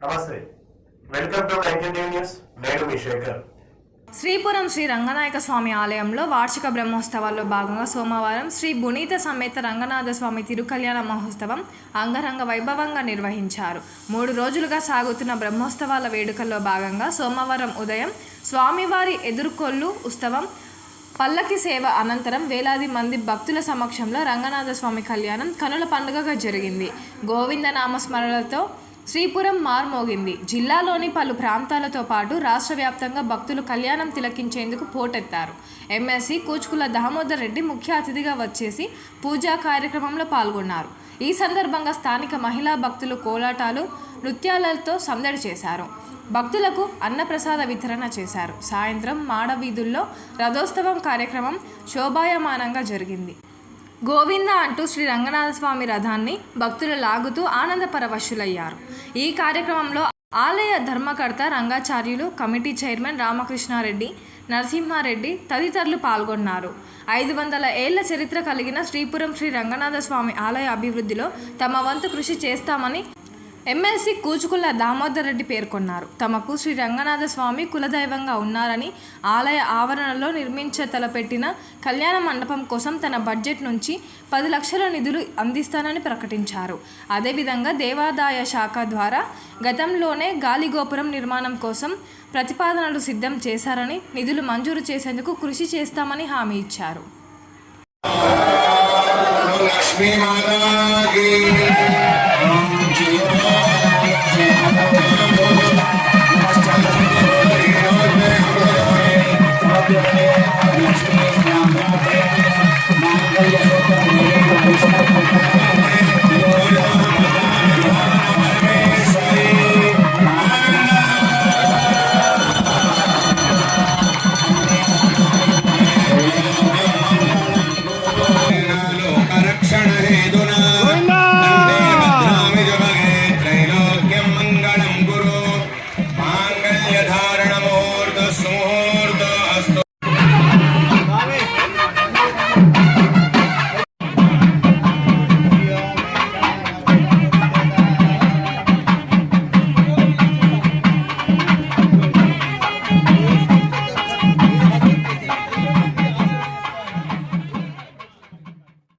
నమస్తే. Welcome to news నేను మీ శేఖర్. శ్రీపురం శ్రీ రంగనాయక స్వామి ఆలయంలో వార్షిక బ్రహ్మోత్సవాల్లో భాగంగా సోమవారం శ్రీ బునీత సమేత రంగనాథ స్వామి తిరుకల్యాణ మహోత్సవం అంగరంగ వైభవంగా నిర్వహించారు. మూడు రోజులుగా సాగుతున్న బ్రహ్మోత్సవాల వేడుకల్లో భాగంగా సోమవారం ఉదయం స్వామివారి ఎదుర్కొల్లు ఉత్సవం పల్లకి సేవ అనంతరం వేలాది మంది భక్తుల సమక్షంలో రంగనాథ స్వామి కళ్యాణం కనుల పండుగగా జరిగింది. గోవిందనామస్మరణలతో శ్రీపురం మార్మోగింది. జిల్లాలోని పలు ప్రాంతాలతో పాటు రాష్ట్ర వ్యాప్తంగా భక్తులు కళ్యాణం తిలకించేందుకు పోటెత్తారు. ఎమ్మెల్సీ కూచుకుల దామోదర్ రెడ్డి ముఖ్య అతిథిగా వచ్చేసి పూజా కార్యక్రమంలో పాల్గొన్నారు. ఈ సందర్భంగా స్థానిక మహిళా భక్తులు కోలాటాలు నృత్యాలతో సందడి చేశారు. భక్తులకు అన్నప్రసాద వితరణ చేశారు. సాయంత్రం మాడవీధుల్లో రథోత్సవం కార్యక్రమం శోభాయమానంగా జరిగింది. గోవింద అంటూ శ్రీ రంగనాథ స్వామి రథాన్ని భక్తులు లాగుతూ ఆనందపరవశులయ్యారు. ఈ కార్యక్రమంలో ఆలయ ధర్మకర్త రంగాచార్యులు కమిటీ చైర్మన్ రామకృష్ణారెడ్డి నరసింహారెడ్డి తదితరులు పాల్గొన్నారు. ఐదు వందల ఏళ్ళ చరిత్ర కలిగిన శ్రీపురం శ్రీ రంగనాథ స్వామి ఆలయ అభివృద్ధిలో తమ వంతు కృషి చేస్తామని ఎమ్మెల్సీ కూచుకుల దామోదర్ రెడ్డి పేర్కొన్నారు. తమకు శ్రీ రంగనాథ స్వామి కులదైవంగా ఉన్నారని ఆలయ ఆవరణలో నిర్మించ తలపెట్టిన కళ్యాణ మండపం కోసం తన బడ్జెట్ నుంచి పది లక్షల నిధులు అందిస్తానని ప్రకటించారు. అదేవిధంగా దేవాదాయ శాఖ ద్వారా గతంలోనే గాలిగోపురం నిర్మాణం కోసం ప్రతిపాదనలు సిద్ధం చేశారని నిధులు మంజూరు చేసేందుకు కృషి చేస్తామని హామీ ఇచ్చారు. లక్ష్మీ రక్షణ హేతు